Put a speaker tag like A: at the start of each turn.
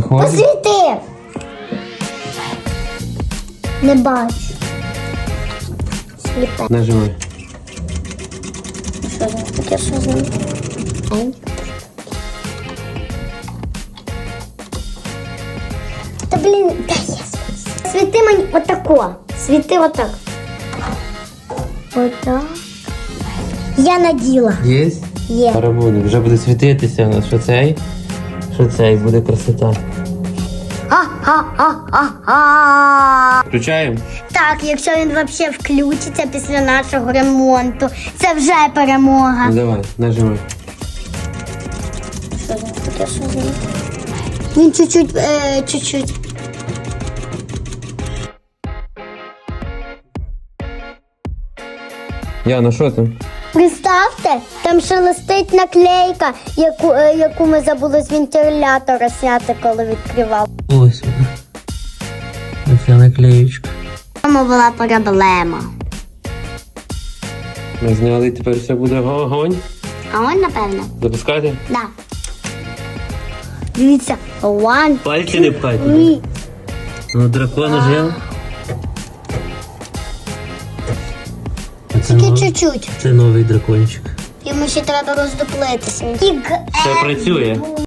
A: Виходить.
B: Посвіти! Не бачу. Сліпе.
A: Нажимай.
B: Що за таке, що з ним? Ай. Та блін, та є. Світи мені отако. Світи отак. Отак. Я наділа.
A: Є?
B: Є.
A: Зараз буде. Вже буде світитися у нас. Що цей? Що цей? Буде красота.
B: А-а-а-а-а.
A: Включаємо?
B: Так, якщо він взагалі включиться після нашого ремонту, це вже перемога.
A: Ну давай, нажимай.
B: Що за таке, що? Він чуть-чуть, е, чуть-чуть.
A: Яна, що там?
B: Представте, там ще листить наклейка, яку, е, яку ми забули з вентилятора зняти, коли відкривав.
A: Ось вона. Оця наклеєчка.
B: Тому була проблема.
A: Ми зняли і тепер все буде огонь.
B: А он, напевно,
A: Запускайте.
B: да. Дивіться, one,
A: Пальці не пхайте.
B: three.
A: Ну, дракон жив.
B: Тільки чуть-чуть.
A: це новий дракончик.
B: Йому ще треба роздуплитися.
A: Все працює.